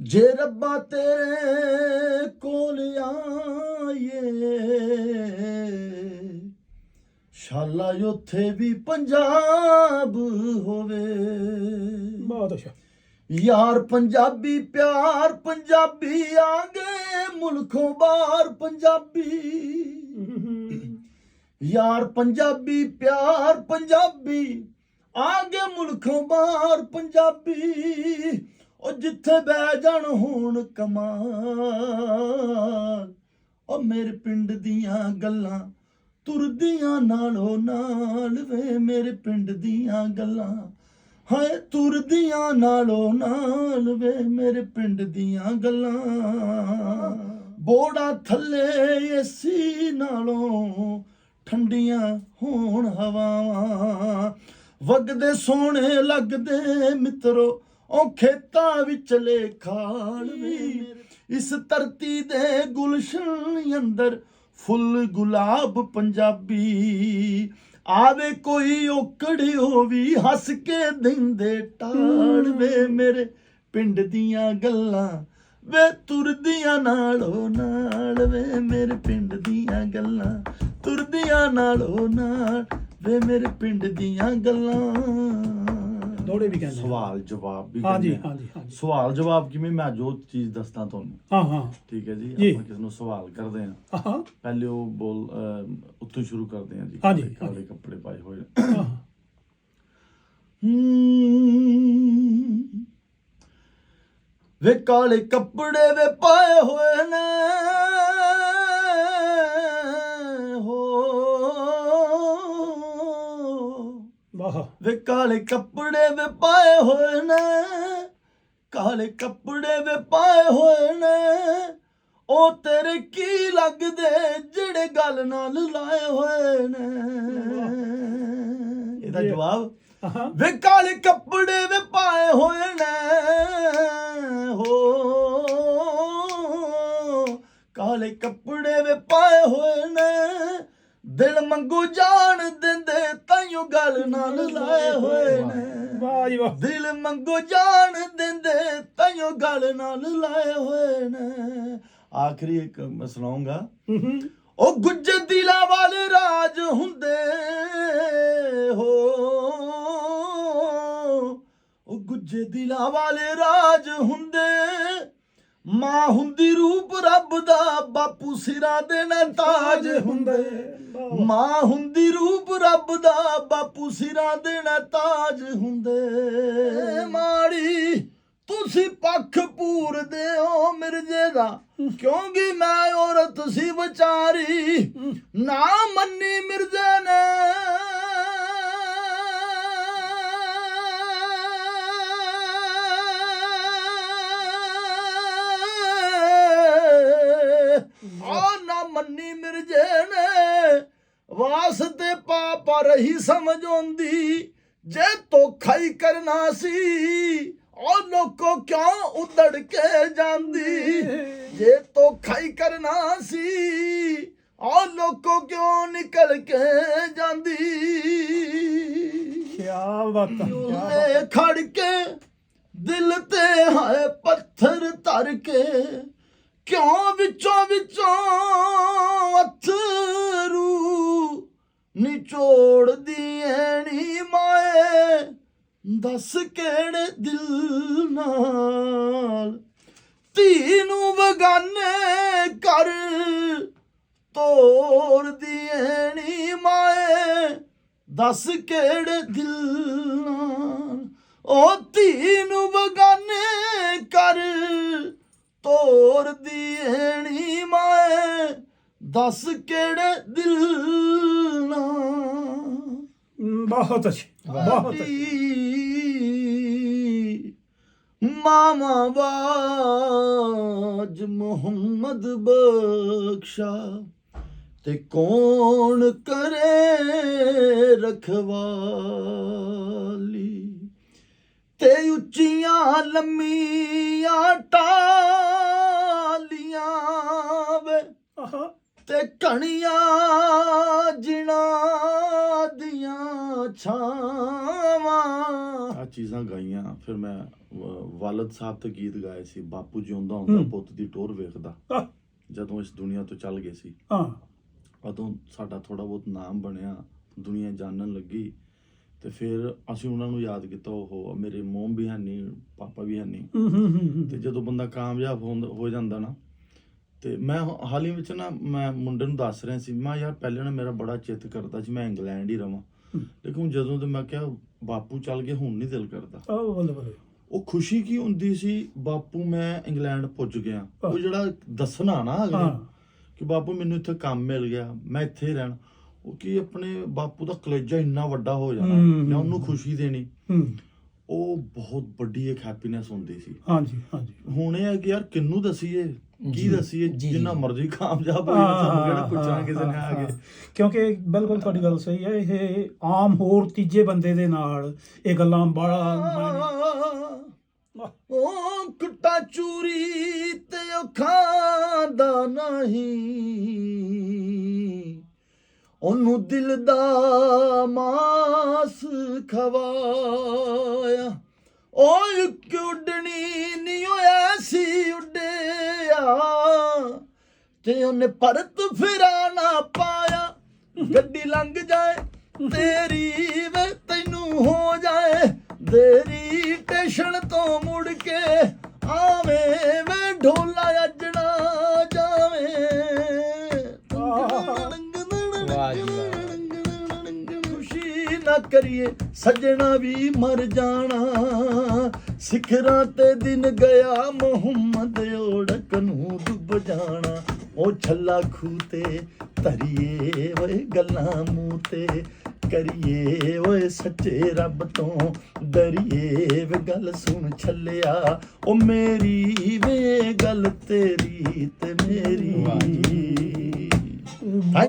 ਜੇ ਰੱਬਾ ਤੇਰੇ ਕੋਲ ਆਏ ਸ਼ਾਲਾ ਉੱਥੇ ਵੀ ਪੰਜਾਬ ਹੋਵੇ। ਅੱਛਾ ਯਾਰ ਪੰਜਾਬੀ ਪਿਆਰ ਪੰਜਾਬੀ ਆ ਗਏ ਮੁਲਕੋਂ ਬਾਹਰ ਪੰਜਾਬੀ। ਯਾਰ ਪੰਜਾਬੀ ਪਿਆਰ ਪੰਜਾਬੀ ਆ ਗਏ ਮੁਲਕੋਂ ਬਾਹਰ ਪੰਜਾਬੀ। ਉਹ ਜਿੱਥੇ ਬਹਿ ਜਾਣ ਹੋਣ ਕਮਾਲ। ਉਹ ਮੇਰੇ ਪਿੰਡ ਦੀਆਂ ਗੱਲਾਂ ਤੁਰਦੀਆਂ ਨਾਲੋਂ ਨਾਲ ਵੇ ਮੇਰੇ ਪਿੰਡ ਦੀਆਂ ਗੱਲਾਂ। ਹਾਏ, ਤੁਰਦੀਆਂ ਨਾਲੋਂ ਨਾਲ ਵੇ ਮੇਰੇ ਪਿੰਡ ਦੀਆਂ ਗੱਲਾਂ। ਬੋੜਾ ਥੱਲੇ ਏਸੀ ਨਾਲੋਂ ਠੰਡੀਆਂ ਹੋਣ ਹਵਾਵਾਂ। ਵਗਦੇ ਸੋਹਣੇ ਲੱਗਦੇ ਮਿੱਤਰੋ ਉਹ ਖੇਤਾਂ ਵਿਚਲੇ ਖਾਲ ਵੀ। ਇਸ ਧਰਤੀ ਦੇ ਗੁਲਸ਼ਨ ਅੰਦਰ ਫੁੱਲ ਗੁਲਾਬ ਪੰਜਾਬੀ। ਆਵੇ ਕੋਈ ਓਕੜਿਓ ਵੀ ਹੱਸ ਕੇ ਦਿੰਦੇ ਟਾਲ ਵੇ ਮੇਰੇ ਪਿੰਡ ਦੀਆਂ ਗੱਲਾਂ ਵੇ ਤੁਰਦੀਆਂ ਨਾਲੋਂ ਨਾਲ। ਵੇ ਮੇਰੇ ਪਿੰਡ ਦੀਆਂ ਗੱਲਾਂ ਤੁਰਦੀਆਂ ਨਾਲੋਂ ਨਾਲ। ਵੇ ਮੇਰੇ ਪਿੰਡ ਦੀਆਂ ਗੱਲਾਂ। ਦੋੜੇ ਵੀ ਕਹਿੰਦੇ ਸਵਾਲ ਜਵਾਬ ਵੀ ਹਾਂਜੀ ਕਹਿੰਦੇ ਆ। ਹਾਂਜੀ ਹਾਂਜੀ। ਸਵਾਲ ਜਵਾਬ ਕਿਵੇਂ? ਮੈਂ ਜੋ ਚੀਜ਼ ਦੱਸਦਾ ਤੁਹਾਨੂੰ। ਹਾਂ ਹਾਂ। ਠੀਕ ਹੈ ਜੀ? ਜੀ। ਆਪਾਂ ਕਿਸ ਨੂੰ ਸਵਾਲ ਕਰਦੇ ਹਾਂ। ਹਾਂ ਪਹਿਲੇ ਉਹ ਬੋਲ ਅਹ, ਉੱਥੋਂ ਸ਼ੁਰੂ ਕਰਦੇ ਹਾਂ ਜੀ। ਹਾਂਜੀ, ਕਾਲੇ-। ਕੱਪੜੇ ਪਾਏ ਹੋਏ ਹਾਂ। ਹਮ, ਵੇ ਕਾਲੇ ਕੱਪੜੇ ਵੇ ਪਾਏ ਹੋਏ ਨੇ। ਵੇ ਕਾਲੇ ਕੱਪੜੇ ਵੇ ਪਾਏ ਹੋਏ ਨੇ। ਕਾਲੇ ਕੱਪੜੇ ਵੇ ਪਾਏ ਹੋਏ ਨੇ। ਉਹ ਤੇਰੇ ਕੀ ਲੱਗਦੇ ਜਿਹੜੇ ਗੱਲ ਨਾਲ ਲਾਏ ਹੋਏ ਨੇ। ਇਹਦਾ ਜੀ। ਜਵਾਬ ਵੇ ਕਾਲੇ ਕੱਪੜੇ ਵੇ ਪਾਏ ਹੋਏ ਨੇ। ਹੋ। ਕਾਲੇ ਕੱਪੜੇ ਵੇ ਪਾਏ ਹੋਏ ਨੇ। ਦਿਲ ਮੰਗੂ ਜਾਣ ਵਾਹ ਜੀ ਵਾਹ। ਦਿਲ ਮੰਗੋ ਜਾਣ ਦਿੰਦੇ ਤਾਈਓ ਗੱਲ ਨਾਲ ਲਾਏ ਹੋਏ ਨੇ। ਆਖਰੀ ਇੱਕ ਮੈਂ ਸੁਣਾਉਂਗਾ। ਉਹ ਗੁੱਜਰ ਦਿਲਾਂ ਵਾਲੇ ਰਾਜ ਹੁੰਦੇ ਹੋ। ਉਹ ਗੁੱਜੇ ਦਿਲਾਂ ਵਾਲੇ ਰਾਜ ਹੁੰਦੇ। ਮਾਂ ਹੁੰਦੀ ਰੂਪ ਰੱਬ ਦਾ ਬਾਪੂ ਸਿਰਾਂ ਦੇ ਨਾ ਤਾਜ ਹੁੰਦੇ। ਮਾਂ ਹੁੰਦੀ ਰੂਪ ਰੱਬ ਦਾ ਬਾਪੂ ਸਿਰਾਂ ਦੇ ਨਾ ਤਾਜ ਹੁੰਦੇ। ਮਾੜੀ ਤੁਸੀਂ ਪੱਖ ਪੂਰਦੇ ਹੋ ਮਿਰਜੇ ਦਾ ਕਿਉਂਕਿ ਮੈਂ ਔਰਤ ਸੀ ਵਿਚਾਰੀ ਨਾ ਮੰਨੀ ਮਿਰਜ਼ੇ ਨੇ। ਆ ਨਾ ਮੰਨੀ ਮਿਰਜੇ ਨੇ। ਵਾਸਤੇ ਪਾਪਾ ਰਹੀ ਸਮਝ ਆਉਂਦੀ। ਜੇ ਧੋਖਾ ਹੀ ਕਰਨਾ ਸੀ ਉਹ ਲੋਕੋ ਕਿਉਂ ਉਦੜ ਕੇ ਜਾਂਦੀ? ਜੇ ਧੋਖਾ ਹੀ ਕਰਨਾ ਸੀ ਉਹ ਲੋਕੋ ਕਿਉਂ ਨਿਕਲ ਕੇ ਜਾਂਦੀ? ਕੀ ਬਾਤਾਂ। ਨੇ ਖੜ ਕੇ ਦਿਲ ਤੇ ਹੈ ਪੱਥਰ ਧਰ ਕੇ। ਕਿਉਂ ਵਿੱਚੋਂ ਵਿੱਚੋਂ ਅਥਰੂ ਨਿਚੋੜਦੀ ਐਣੀ ਮਾਏ? ਦੱਸ ਕਿਹੜੇ ਦਿਲ ਨਾਲ? ਧੀ ਨੂੰ ਬਗਾਨੇ ਕਰ ਤੋੜਦੀ ਐਣੀ ਮਾਏ? ਦੱਸ ਕਿਹੜੇ ਦਿਲ ਨਾਲ? ਉਹ ਧੀ ਨੂੰ ਬਗਾਨੇ ਕਰ ਤੋਰਦੀ ਐਣੀ ਮਾਏ ਦੱਸ ਕਿਹੜੇ ਦਿਲ ਨਾਲ। ਬਹੁਤ ਅੱਛਾ ਬਹੁਤ ਦੀ ਮਾਮਾ ਬਾਜ ਮੁਹੰਮਦ ਬਖਸ਼ਾ। ਤੇ ਕੌਣ ਕਰੇ ਰਖਵਾਲੀ। ਤੇ ਉੱਚੀਆਂ ਲੰਮੀਆਂ ਟਾਲੀਆਂ ਵੇ ਤੇ ਕਣੀਆਂ ਜਿਣਾ ਦੀਆਂ ਛਾਵਾਂ। ਆ ਚੀਜ਼ਾਂ ਗਾਈਆਂ। ਫਿਰ ਮੈਂ ਵਾਲਦ ਸਾਹਿਬ ਤੇ ਗੀਤ ਗਾਏ ਸੀ। ਬਾਪੂ ਜਿਉਂਦਾ ਹੁੰਦਾ। ਪੁੱਤ ਦੀ ਟੋਰ ਵੇਖਦਾ। ਜਦੋਂ ਇਸ ਦੁਨੀਆ ਤੋਂ ਚੱਲ ਗਏ ਸੀ। ਹਾਂ। ਉਦੋਂ ਸਾਡਾ ਥੋੜਾ ਬਹੁਤ ਨਾਮ ਬਣਿਆ। ਦੁਨੀਆ ਜਾਣਨ ਲੱਗੀ। ਤੇ ਫਿਰ ਅਸੀਂ ਉਹਨਾਂ ਨੂੰ ਯਾਦ ਕੀਤਾ ਉਹ ਮੇਰੇ ਮੋਮ ਵੀ ਹੈ ਨਹੀਂ ਪਾਪਾ ਵੀ ਹੈ ਨਹੀਂ। ਤੇ ਜਦੋਂ ਬੰਦਾ ਕਾਮਯਾਬ ਹੋ ਜਾਂਦਾ ਨਾ ਤੇ ਮੈਂ ਹਾਲ ਵਿੱਚ ਨਾ ਮੈਂ ਮੁੰਡੇ ਨੂੰ ਦੱਸ ਰਿਹਾ ਸੀ ਮੈਂ ਯਾਰ ਪਹਿਲੇ ਨਾ ਮੇਰਾ ਬੜਾ ਚਿੱਤ ਕਰਦਾ ਸੀ ਮੈਂ ਇੰਗਲੈਂਡ ਹੀ ਰਵਾਂ। ਲੇਕਿਨ ਜਦੋਂ ਤੇ ਮੈਂ ਕਿਹਾ ਬਾਪੂ ਚੱਲ ਗਏ ਹੁਣ ਨਹੀਂ ਦਿਲ ਕਰਦਾ। ਆਹ ਬੱਲੇ ਬੱਲੇ। ਉਹ ਖੁਸ਼ੀ ਕੀ ਹੁੰਦੀ ਸੀ ਬਾਪੂ ਮੈਂ ਇੰਗਲੈਂਡ ਪੁੱਜ ਗਿਆ। ਉਹ ਜਿਹੜਾ ਦੱਸਣਾ ਨਾ ਅਗਲੇ ਕਿ ਬਾਪੂ ਮੈਨੂੰ ਇੱਥੇ ਕੰਮ ਮਿਲ ਗਿਆ ਮੈਂ ਇੱਥੇ ਰਹਿਣਾ। ਉਹ ਕੀ ਆਪਣੇ ਬਾਪੂ ਦਾ ਕਲੇਜਾ ਇੰਨਾ ਵੱਡਾ ਹੋ ਜਾਣਾ। ਜਾਂ ਉਹਨੂੰ ਖੁਸ਼ੀ ਦੇਣੀ। ਉਹ ਬਹੁਤ ਵੱਡੀ ਇੱਕ ਹੈਪੀਨੈਸ ਹੁੰਦੀ ਸੀ। ਹਾਂਜੀ ਹਾਂਜੀ। ਹੁਣ ਇਹ ਹੈ ਕਿ ਯਾਰ ਕਿੰਨੂੰ ਦਸੀਏ? ਕੀ ਦਸੀਏ? ਜਿੰਨਾ। ਮਰਜ਼ੀ ਕਾਮਯਾਬ ਹੋਈ ਸਾਨੂੰ ਕਿਹੜਾ ਪੁੱਛਣਾ ਕਿਸੇ ਨੇ ਆ ਕੇ। ਕਿਉਂਕਿ ਬਿਲਕੁਲ ਤੁਹਾਡੀ ਗੱਲ ਸਹੀ ਹੈ ਇਹ ਆਮ ਹੋਰ ਤੀਜੇ ਬੰਦੇ ਦੇ ਨਾਲ ਇਹ ਗੱਲਾਂ ਬੜਾ ਉਹ ਕੁੱਟਾ ਚੂਰੀ ਤੇ ਉਹ ਖਾਂਦਾ ਨਹੀਂ। ਉਹਨੂੰ ਦਿਲ ਦਾ ਮਾਸ ਖਵਾਇਆ। ਓਏ ਕੁੜਣੀ ਨਹੀਂ ਹੋਇਆ ਸੀ ਉੱਡਿਆ। ਤੇ ਉਹਨੇ ਪਰਤ ਫਿਰਾ ਨਾ ਪਾਇਆ। ਗੱਡੀ ਲੰਘ ਜਾਏ, ਤੇਰੀ ਵੇ ਤੈਨੂੰ ਹੋ ਜਾਏ। ਦੇਰੀ ਟੇਸ਼ਨ ਤੋਂ ਮੁੜ ਕੇ ਆਵੇਂ ਵੇ ਢੋਲਾ ਕਰੀਏ, ਸੱਜਣਾ ਵੀ ਮਰ ਜਾਣਾ। ਸਿਖਰਾਂ ਤੇ ਦਿਨ ਗਿਆ, ਮੁਹੰਮਦ ਓੜਕ ਨੂੰ ਡੁੱਬ ਜਾਣਾ। ਉਹ ਛੱਲਾ ਖੂ ਤੇ ਧਰੀਏ ਓਏ ਗੱਲਾਂ ਮੂੰਹ ਤੇ ਕਰੀਏ ਓਏ ਸੱਚੇ ਰੱਬ ਤੋਂ ਦਰੀਏ ਵੇ ਗੱਲ ਸੁਣ ਛੱਲਿਆ। ਉਹ ਮੇਰੀ ਵੇ ਗੱਲ ਤੇਰੀ ਤੇ ਮੇਰੀ।